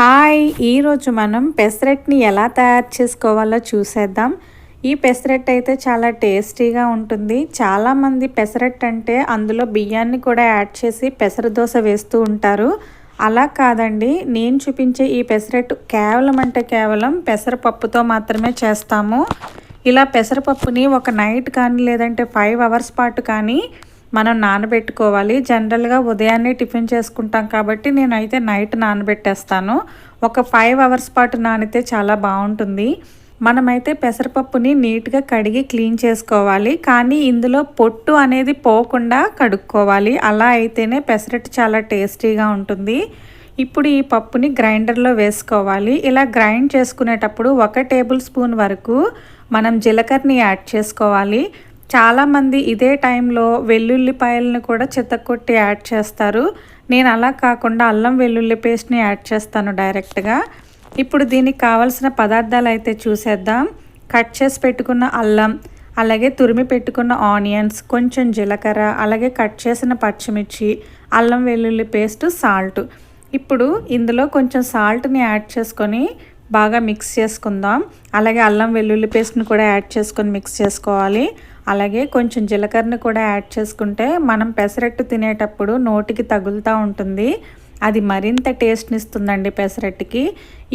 Hi ఈరోజు మనం పెసరట్ని ఎలా తయారు చేసుకోవాలో చూసేద్దాం. ఈ పెసరట్ అయితే చాలా టేస్టీగా ఉంటుంది. చాలామంది పెసరెట్ అంటే అందులో బియ్యాన్ని కూడా యాడ్ చేసి పెసర దోశ వేస్తూ ఉంటారు. అలా కాదండి. నేను చూపించే ఈ పెసరట్టు కేవలం అంటే కేవలం పెసరపప్పుతో మాత్రమే చేస్తాము. ఇలా పెసరపప్పుని ఒక నైట్ కానీ లేదంటే ఫైవ్ అవర్స్ పాటు కానీ మనం నానబెట్టుకోవాలి. జనరల్గా ఉదయాన్నే టిఫిన్ చేసుకుంటాం కాబట్టి నేనైతే నైట్ నానబెట్టేస్తాను. ఒక ఫైవ్ అవర్స్ పాటు నానితే చాలా బాగుంటుంది. మనమైతే పెసరపప్పుని నీట్గా కడిగి క్లీన్ చేసుకోవాలి. కానీ ఇందులో పొట్టు అనేది పోకుండా కడుక్కోవాలి. అలా అయితేనే పెసరట్టు చాలా టేస్టీగా ఉంటుంది. ఇప్పుడు ఈ పప్పుని గ్రైండర్లో వేసుకోవాలి. ఇలా గ్రైండ్ చేసుకునేటప్పుడు ఒక టేబుల్ స్పూన్ వరకు మనం జీలకర్రని యాడ్ చేసుకోవాలి. చాలామంది ఇదే టైంలో వెల్లుల్లిపాయలను కూడా చితక్కొట్టి యాడ్ చేస్తారు. నేను అలా కాకుండా అల్లం వెల్లుల్లి పేస్ట్ని యాడ్ చేస్తాను డైరెక్ట్గా. ఇప్పుడు దీనికి కావలసిన పదార్థాలు అయితే చూసేద్దాం. కట్ చేసి పెట్టుకున్న అల్లం అలాగే తురిమి పెట్టుకున్న ఆనియన్స్ కొంచెం జీలకర్ర అలాగే కట్ చేసిన పచ్చిమిర్చి అల్లం వెల్లుల్లి పేస్ట్ సాల్ట్. ఇప్పుడు ఇందులో కొంచెం సాల్ట్ని యాడ్ చేసుకొని బాగా మిక్స్ చేసుకుందాం. అలాగే అల్లం వెల్లుల్లి పేస్ట్ని కూడా యాడ్ చేసుకొని మిక్స్ చేసుకోవాలి. అలాగే కొంచెం జీలకర్రని కూడా యాడ్ చేసుకుంటే మనం పెసరట్టు తినేటప్పుడు నోటికి తగులుతూ ఉంటుంది. అది మరింత టేస్ట్ని ఇస్తుందండి పెసరట్టుకి.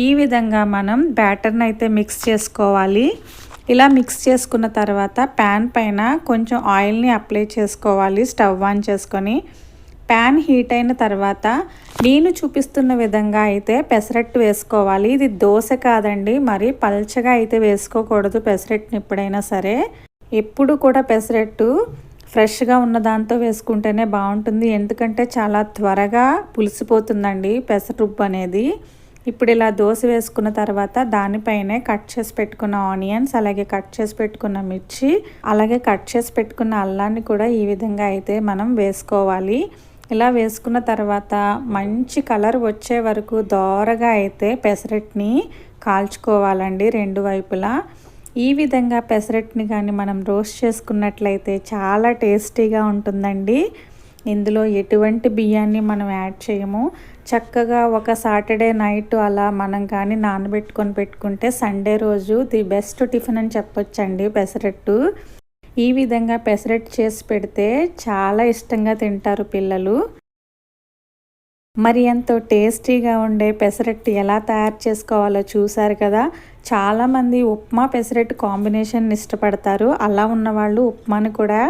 ఈ విధంగా మనం బ్యాటర్ని అయితే మిక్స్ చేసుకోవాలి. ఇలా మిక్స్ చేసుకున్న తర్వాత ప్యాన్ పైన కొంచెం ఆయిల్ని అప్లై చేసుకోవాలి స్టవ్ ఆన్ చేసుకొని. ప్యాన్ హీట్ అయిన తర్వాత నేను చూపిస్తున్న విధంగా అయితే పెసరట్టు వేసుకోవాలి. ఇది దోశ కాదండి. మరి పల్చగా అయితే వేసుకోకూడదు పెసరట్టుని ఎప్పుడైనా సరే. ఎప్పుడు కూడా పెసరట్టు ఫ్రెష్గా ఉన్న దాంతో వేసుకుంటేనే బాగుంటుంది. ఎందుకంటే చాలా త్వరగా పులిసిపోతుందండి పెసరుప్పు అనేది. ఇప్పుడు ఇలా దోశ వేసుకున్న తర్వాత దానిపైనే కట్ చేసి పెట్టుకున్న ఆనియన్స్ అలాగే కట్ చేసి పెట్టుకున్న మిర్చి అలాగే కట్ చేసి పెట్టుకున్న అల్లాన్ని కూడా ఈ విధంగా అయితే మనం వేసుకోవాలి. ఇలా వేసుకున్న తర్వాత మంచి కలర్ వచ్చే వరకు దోరగా అయితే పెసరట్ని కాల్చుకోవాలండి రెండు వైపులా. ఈ విధంగా పెసరట్ని కానీ మనం రోస్ట్ చేసుకున్నట్లయితే చాలా టేస్టీగా ఉంటుందండి. ఇందులో ఎటువంటి బియ్యాన్ని మనం యాడ్ చేయము. చక్కగా ఒక సాటర్డే నైట్ అలా మనం కానీ నానబెట్టుకొని పెట్టుకుంటే సండే రోజు ది బెస్ట్ టిఫిన్ అని చెప్పొచ్చండి పెసరట్టు. ఈ విధంగా పెసరెట్ చేసి పెడితే చాలా ఇష్టంగా తింటారు పిల్లలు. మరి ఎంతో టేస్టీగా ఉండే పెసరట్టు ఎలా తయారు చేసుకోవాలో చూసారు కదా. చాలామంది ఉప్మా పెసరట్టు కాంబినేషన్ ఇష్టపడతారు. అలా ఉన్నవాళ్ళు ఉప్మాని కూడా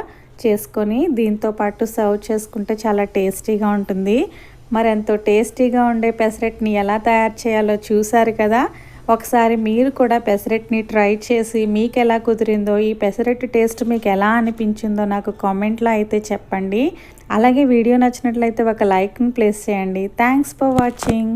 చేసుకొని దీంతో పాటు సర్వ్ చేసుకుంటే చాలా టేస్టీగా ఉంటుంది. మరి ఎంతో టేస్టీగా ఉండే పెసరట్ని ఎలా తయారు చేయాలో చూసారు కదా. ఒకసారి మీరు కూడా పెసరట్ని ట్రై చేసి మీకు ఎలా కుదిరిందో ఈ పెసరెట్ టేస్ట్ మీకు ఎలా అనిపించిందో నాకు కామెంట్లో అయితే చెప్పండి. అలాగే వీడియో నచ్చినట్లయితే ఒక లైక్ని ప్లేస్ చేయండి. Thanks for watching.